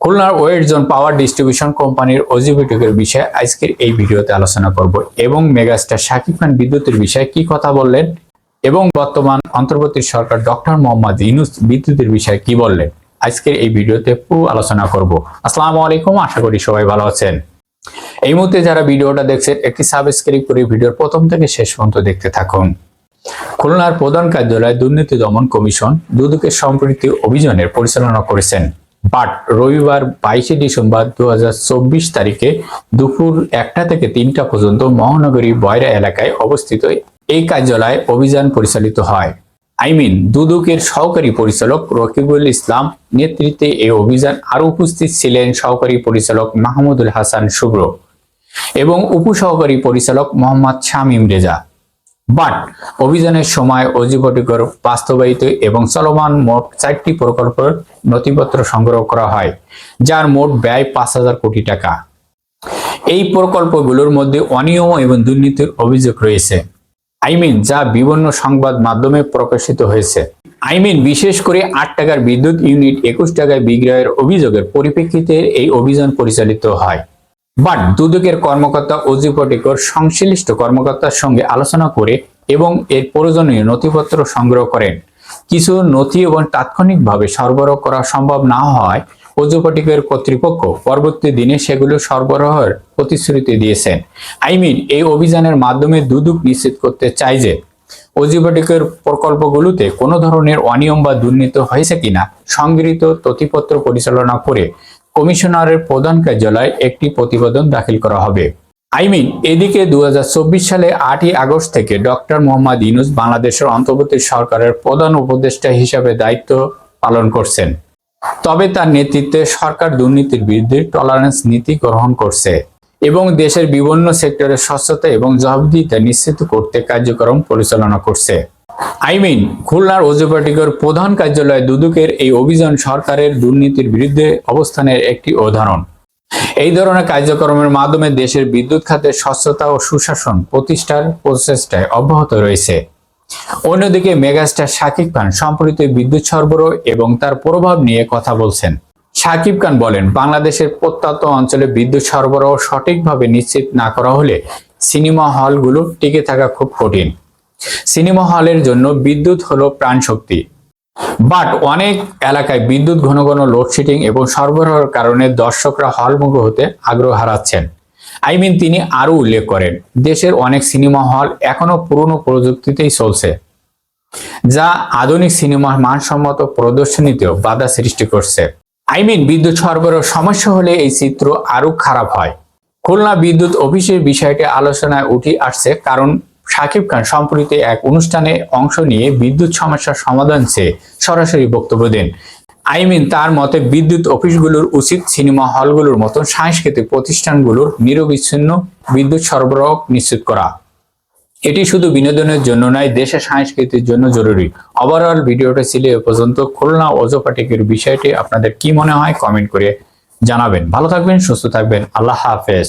খুলনার wait zone power distribution কোম্পানির অজিবিটিকের বিষয়ে আজকের এই ভিডিওতে আলোচনা করব এবং মেগাস্টার শাকিব খান বিদ্যুতের বিষয়ে কি কথা বললেন এবং বর্তমান অন্তর্বর্তী সরকার ডক্টর মোহাম্মদ ইনুস বিদ্যুতের বিষয়ে কি বললেন আজকের এই ভিডিওতে পুরো আলোচনা করব। আসসালামু আলাইকুম, আশা করি সবাই ভালো আছেন। এই মুহূর্তে যারা ভিডিওটা দেখছেন, একটি সাবস্ক্রাইব করে ভিডিওর প্রথম থেকে শেষ পর্যন্ত দেখতে থাকুন। খুলনার প্রধান কার্যালয় দুর্নীতি দমন কমিশন দুদকের সম্প্রীতি অভিযানের পরিচালনা করেছেন। বাট রবিবার বাইশে ডিসেম্বর দু হাজার চব্বিশ তারিখে দুপুর একটা থেকে তিনটা পর্যন্ত মহানগরী বয়রা এলাকায় অবস্থিত এই কার্যালয়ে অভিযান পরিচালিত হয়। আইমিন দুদকের সহকারী পরিচালক রকিবুল ইসলাম নেতৃত্বে এই অভিযান আরও উপস্থিত ছিলেন সহকারী পরিচালক মাহমুদুল হাসান শুভ্র এবং উপসহকারী পরিচালক মোহাম্মদ শামীম রেজা। বাট অভিযানের সময় অজিবটিকর বাস্তবায়িত এবং চলমান মোট চারটি প্রকল্পের নথিপত্র সংগ্রহ করা হয়, যার মোট ব্যয় পাঁচ হাজার কোটি টাকা। এই প্রকল্পগুলোর মধ্যে অনিয়ম এবং দুর্নীতির অভিযোগ রয়েছে। আইমিন যা বিভিন্ন সংবাদ মাধ্যমে প্রকাশিত হয়েছে। আইমিন বিশেষ করে আট টাকার বিদ্যুৎ ইউনিট একুশ টাকায় বিক্রয়ের অভিযোগের পরিপ্রেক্ষিতে এই অভিযান পরিচালিত হয়। বাট দুদকের কর্মকর্তা অজি অজিপটিকর সংশ্লিষ্ট কর্মকর্তার সঙ্গে আলোচনা করে এবং এর প্রয়োজনীয় নথিপত্র সংগ্রহ করেন। কিছু নথি এবং তাৎক্ষণিকভাবে সরবরাহ করা সম্ভব না হয় অজুপটিকের কর্তৃপক্ষ পরবর্তী দিনে সেগুলো সরবরাহের প্রতিশ্রুতি দিয়েছেন। আই মিন, এই অভিযানের মাধ্যমে দুদক নিশ্চিত করতে চায় যে অজিপটিকের প্রকল্পগুলোতে কোনো ধরনের অনিয়ম বা দুর্নীতি হয়েছে কিনা, সংগৃহীত তথ্যপত্র পরিচালনা করে কমিশনারের প্রধান কার্যালয়ে একটি প্রতিবেদন দাখিল করা হবে। আইমিন এদিকে দু সালে আটই আগস্ট থেকে ডক্টর মোহাম্মদ ইনুস বাংলাদেশের অন্তর্বর্তী সরকারের প্রধান উপদেষ্টা হিসাবে দায়িত্ব পালন করছেন। তবে তার নেতৃত্বে সরকার দুর্নীতির বিরুদ্ধে টলারেন্স নীতি গ্রহণ করছে এবং দেশের বিভিন্ন সেক্টরে স্বচ্ছতা এবং জবাবদিহিতা নিশ্চিত করতে কার্যক্রম পরিচালনা করছে। আইমিন খুলনার অজুপাটিকর প্রধান কার্যালয় দুদুকের এই অভিযান সরকারের দুর্নীতির বিরুদ্ধে অবস্থানের একটি উদাহরণ। এই ধরনের কার্যক্রমের মাধ্যমে দেশের বিদ্যুৎ খাতের স্বচ্ছতা ও সুশাসন প্রতিষ্ঠার প্রচেষ্টায় অব্যাহত রয়েছে। অন্যদিকে মেগাস্টার শাকিব খান সম্প্রতি বিদ্যুৎ সরবরাহ এবং তার প্রভাব নিয়ে কথা বলছেন। শাকিব খান বলেন, বাংলাদেশের প্রত্যন্ত অঞ্চলে বিদ্যুৎ সরবরাহ সঠিকভাবে নিশ্চিত না করা হলে সিনেমা হলগুলো টিকে থাকা খুব কঠিন। সিনেমা হলের জন্য বিদ্যুৎ হলো প্রাণশক্তি। বাট অনেক এলাকায় বিদ্যুৎ ঘন ঘন লোডশেডিং এবং সরবরাহের কারণে দর্শকরা হলমুখ হতে আগ্রহ হারাচ্ছেন। আই মিন তিনি আরও উল্লেখ করেন, দেশের অনেক সিনেমা হল এখনও পুরনো প্রযুক্তিতেই চলছে, যা আধুনিক সিনেমার মানসম্মত প্রদর্শনীতেও বাধা সৃষ্টি করছে। আই মিন বিদ্যুৎ সরবরাহ সমস্যা হলে এই চিত্র আরও খারাপ হয়। খুলনা বিদ্যুৎ অফিসের বিষয়টি আলোচনায় উঠে আসছে, কারণ শাকিব খান সম্প্রতি এক অনুষ্ঠানে অংশ নিয়ে বিদ্যুৎ সমস্যার সমাধান চেয়ে সরাসরি বক্তব্য দেন। আই মিন তার মতে, বিদ্যুৎ অফিসগুলোর উচিত সিনেমা হলগুলোর মতন সাংস্কৃতিক প্রতিষ্ঠানগুলোর নিরবিচ্ছিন্ন বিদ্যুৎ সরবরাহ নিশ্চিত করা। এটি শুধু বিনোদনের জন্য নয়, দেশের সংস্কৃতির জন্য জরুরি। ওভারঅল ভিডিওটা ছিল এ পর্যন্ত। খুলনা ওজোপাটিকের বিষয়টি আপনাদের কি মনে হয় কমেন্ট করে জানাবেন। ভালো থাকবেন, সুস্থ থাকবেন। আল্লাহ হাফেজ।